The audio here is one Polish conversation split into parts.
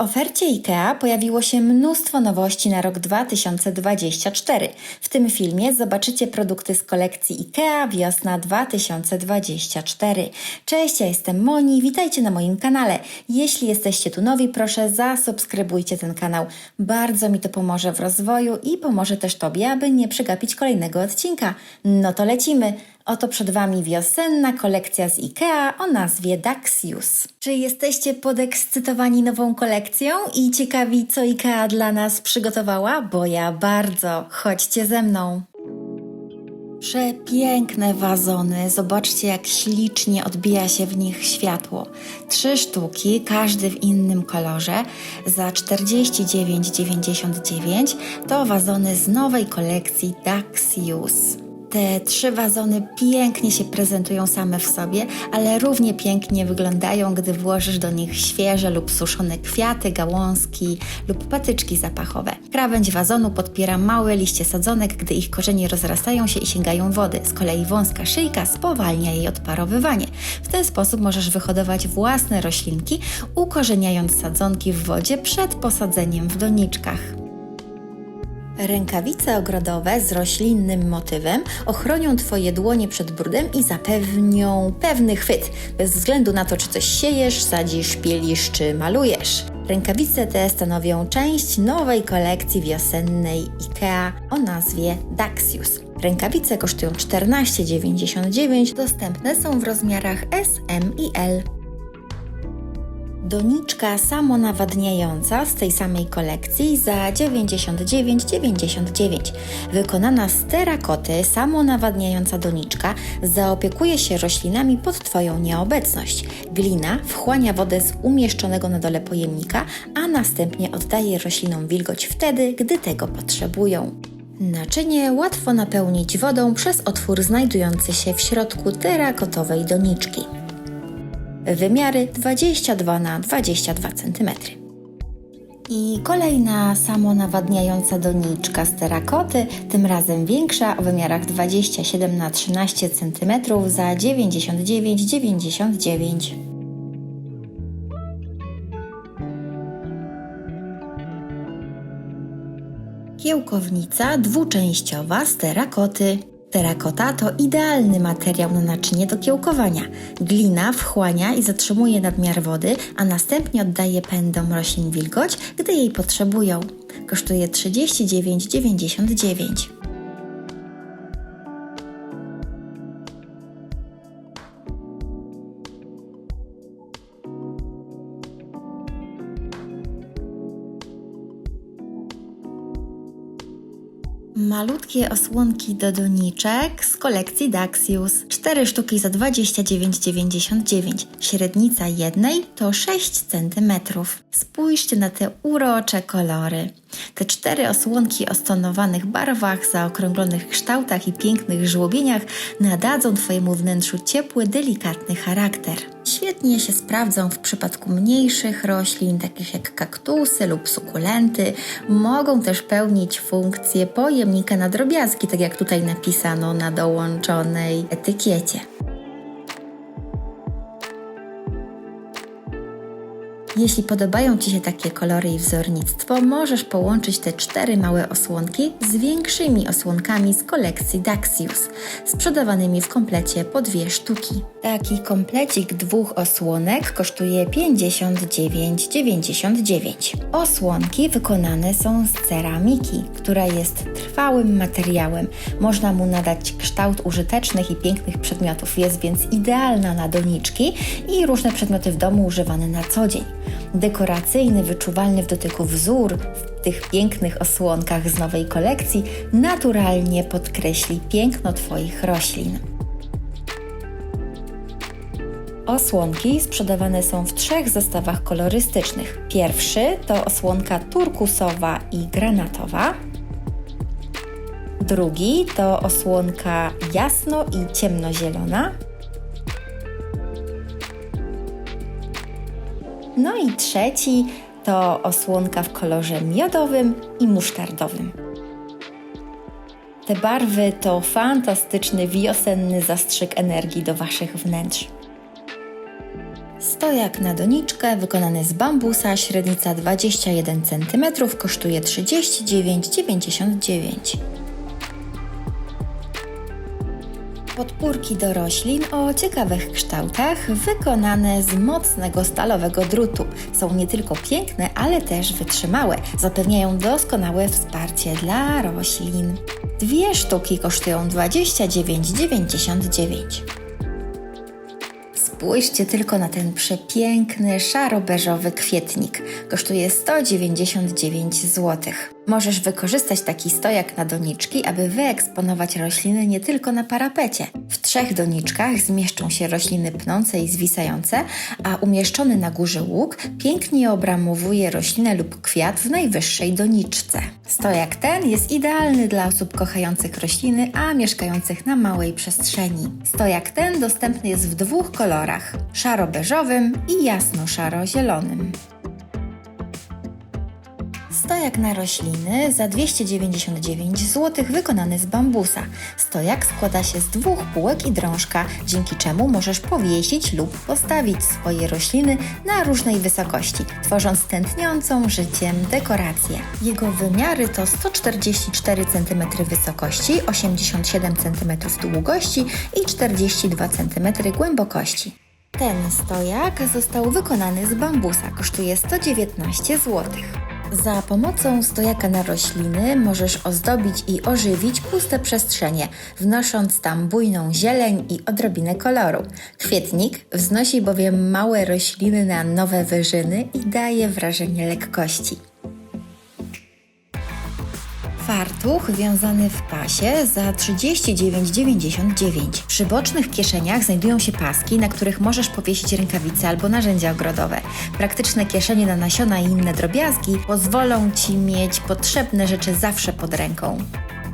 W ofercie IKEA pojawiło się mnóstwo nowości na rok 2024. W tym filmie zobaczycie produkty z kolekcji IKEA Wiosna 2024. Cześć, ja jestem Moni, witajcie na moim kanale. Jeśli jesteście tu nowi, proszę zasubskrybujcie ten kanał. Bardzo mi to pomoże w rozwoju i pomoże też Tobie, aby nie przegapić kolejnego odcinka. No to lecimy. Oto przed Wami wiosenna kolekcja z IKEA o nazwie Daxius. Czy jesteście podekscytowani nową kolekcją i ciekawi, co IKEA dla nas przygotowała? Bo ja bardzo. Chodźcie ze mną. Przepiękne wazony. Zobaczcie, jak ślicznie odbija się w nich światło. Trzy sztuki, każdy w innym kolorze, za 49,99 to wazony z nowej kolekcji Daxius. Te trzy wazony pięknie się prezentują same w sobie, ale równie pięknie wyglądają, gdy włożysz do nich świeże lub suszone kwiaty, gałązki lub patyczki zapachowe. Krawędź wazonu podpiera małe liście sadzonek, gdy ich korzenie rozrastają się i sięgają wody. Z kolei wąska szyjka spowalnia jej odparowywanie. W ten sposób możesz wyhodować własne roślinki, ukorzeniając sadzonki w wodzie przed posadzeniem w doniczkach. Rękawice ogrodowe z roślinnym motywem ochronią Twoje dłonie przed brudem i zapewnią pewny chwyt, bez względu na to, czy coś siejesz, sadzisz, pielisz czy malujesz. Rękawice te stanowią część nowej kolekcji wiosennej IKEA o nazwie Daxius. Rękawice kosztują 14,99, dostępne są w rozmiarach S, M i L. Doniczka samonawadniająca z tej samej kolekcji za 99,99. Wykonana z terakoty samonawadniająca doniczka zaopiekuje się roślinami pod Twoją nieobecność. Glina wchłania wodę z umieszczonego na dole pojemnika, a następnie oddaje roślinom wilgoć wtedy, gdy tego potrzebują. Naczynie łatwo napełnić wodą przez otwór znajdujący się w środku terakotowej doniczki. Wymiary 22 na 22 cm. I kolejna samonawadniająca doniczka z terakoty, tym razem większa, o wymiarach 27 na 13 cm za 99,99. Kiełkownica dwuczęściowa z terakoty. Terakota to idealny materiał na naczynie do kiełkowania. Glina wchłania i zatrzymuje nadmiar wody, a następnie oddaje pędom roślin wilgoć, gdy jej potrzebują. Kosztuje 39,99. Malutkie osłonki do doniczek z kolekcji Daxius. 4 sztuki za 29,99. Średnica jednej to 6 cm. Spójrzcie na te urocze kolory. Te cztery osłonki o stonowanych barwach, zaokrąglonych kształtach i pięknych żłobieniach nadadzą Twojemu wnętrzu ciepły, delikatny charakter. Świetnie się sprawdzą w przypadku mniejszych roślin, takich jak kaktusy lub sukulenty. Mogą też pełnić funkcję pojemnika na drobiazgi, tak jak tutaj napisano na dołączonej etykiecie. Jeśli podobają Ci się takie kolory i wzornictwo, możesz połączyć te cztery małe osłonki z większymi osłonkami z kolekcji Daxius, sprzedawanymi w komplecie po dwie sztuki. Taki komplecik dwóch osłonek kosztuje 59,99. Osłonki wykonane są z ceramiki, która jest trwałym materiałem. Można mu nadać kształt użytecznych i pięknych przedmiotów, jest więc idealna na doniczki i różne przedmioty w domu używane na co dzień. Dekoracyjny, wyczuwalny w dotyku wzór w tych pięknych osłonkach z nowej kolekcji naturalnie podkreśli piękno Twoich roślin. Osłonki sprzedawane są w trzech zestawach kolorystycznych. Pierwszy to osłonka turkusowa i granatowa. Drugi to osłonka jasno i ciemnozielona. No i trzeci to osłonka w kolorze miodowym i musztardowym. Te barwy to fantastyczny wiosenny zastrzyk energii do Waszych wnętrz. Stojak na doniczkę wykonany z bambusa, średnica 21 cm, kosztuje 39,99 Podpórki do roślin o ciekawych kształtach, wykonane z mocnego stalowego drutu. Są nie tylko piękne, ale też wytrzymałe. Zapewniają doskonałe wsparcie dla roślin. Dwie sztuki kosztują 29,99. Spójrzcie tylko na ten przepiękny, szaro-beżowy kwietnik. Kosztuje 199 zł. Możesz wykorzystać taki stojak na doniczki, aby wyeksponować rośliny nie tylko na parapecie. W trzech doniczkach zmieszczą się rośliny pnące i zwisające, a umieszczony na górze łuk pięknie obramowuje roślinę lub kwiat w najwyższej doniczce. Stojak ten jest idealny dla osób kochających rośliny, a mieszkających na małej przestrzeni. Stojak ten dostępny jest w dwóch kolorach: szaro-beżowym i jasno-szaro-zielonym. Stojak na rośliny za 299 zł wykonany z bambusa. Stojak składa się z dwóch półek i drążka, dzięki czemu możesz powiesić lub postawić swoje rośliny na różnej wysokości, tworząc tętniącą życiem dekorację. Jego wymiary to 144 cm wysokości, 87 cm długości i 42 cm głębokości. Ten stojak został wykonany z bambusa, kosztuje 119 zł. Za pomocą stojaka na rośliny możesz ozdobić i ożywić puste przestrzenie, wnosząc tam bujną zieleń i odrobinę koloru. Kwietnik wznosi bowiem małe rośliny na nowe wyżyny i daje wrażenie lekkości. Fartuch wiązany w pasie za 39,99. Przy bocznych kieszeniach znajdują się paski, na których możesz powiesić rękawice albo narzędzia ogrodowe. Praktyczne kieszenie na nasiona i inne drobiazgi pozwolą Ci mieć potrzebne rzeczy zawsze pod ręką.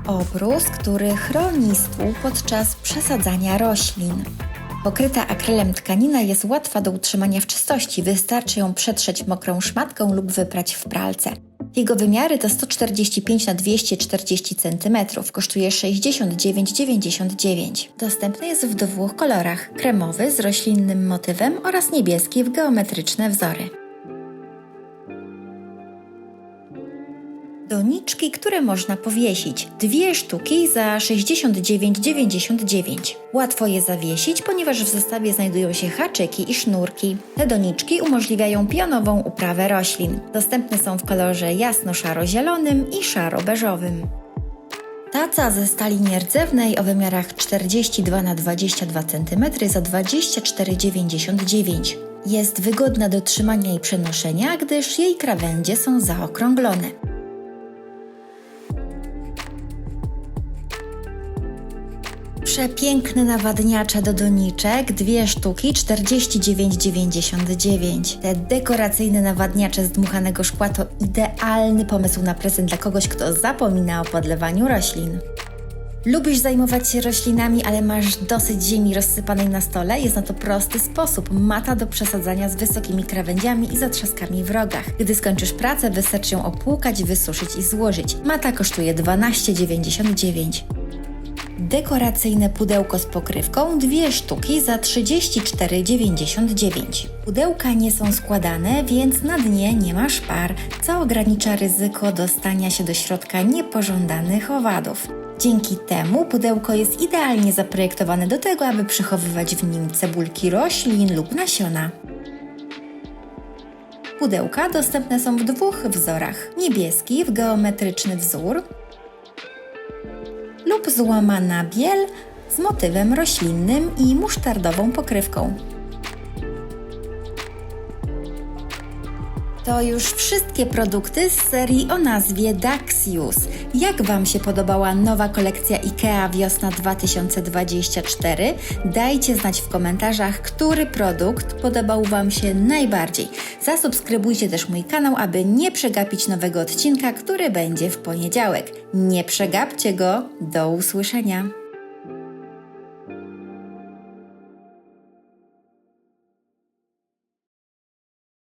Obrus, który chroni stół podczas przesadzania roślin. Pokryta akrylem tkanina jest łatwa do utrzymania w czystości, wystarczy ją przetrzeć mokrą szmatką lub wyprać w pralce. Jego wymiary to 145 na 240 cm, kosztuje 69,99. Dostępny jest w dwóch kolorach: kremowy z roślinnym motywem oraz niebieski w geometryczne wzory. Doniczki, które można powiesić. Dwie sztuki za 69,99. Łatwo je zawiesić, ponieważ w zestawie znajdują się haczyki i sznurki. Te doniczki umożliwiają pionową uprawę roślin. Dostępne są w kolorze jasno-szaro-zielonym i szaro-beżowym. Taca ze stali nierdzewnej o wymiarach 42 na 22 cm za 24,99. Jest wygodna do trzymania i przenoszenia, gdyż jej krawędzie są zaokrąglone. Przepiękne nawadniacze do doniczek, dwie sztuki 49,99. Te dekoracyjne nawadniacze z dmuchanego szkła to idealny pomysł na prezent dla kogoś, kto zapomina o podlewaniu roślin. Lubisz zajmować się roślinami, ale masz dosyć ziemi rozsypanej na stole? Jest na to prosty sposób. Mata do przesadzania z wysokimi krawędziami i zatrzaskami w rogach. Gdy skończysz pracę, wystarczy ją opłukać, wysuszyć i złożyć. Mata kosztuje 12,99. Dekoracyjne pudełko z pokrywką, dwie sztuki za 34,99. Pudełka nie są składane, więc na dnie nie ma szpar, co ogranicza ryzyko dostania się do środka niepożądanych owadów. Dzięki temu pudełko jest idealnie zaprojektowane do tego, aby przechowywać w nim cebulki roślin lub nasiona. Pudełka dostępne są w dwóch wzorach: niebieski w geometryczny wzór lub złamana biel z motywem roślinnym i musztardową pokrywką. To już wszystkie produkty z serii o nazwie Daxius. Jak Wam się podobała nowa kolekcja IKEA Wiosna 2024? Dajcie znać w komentarzach, który produkt podobał Wam się najbardziej. Zasubskrybujcie też mój kanał, aby nie przegapić nowego odcinka, który będzie w poniedziałek. Nie przegapcie go. Do usłyszenia.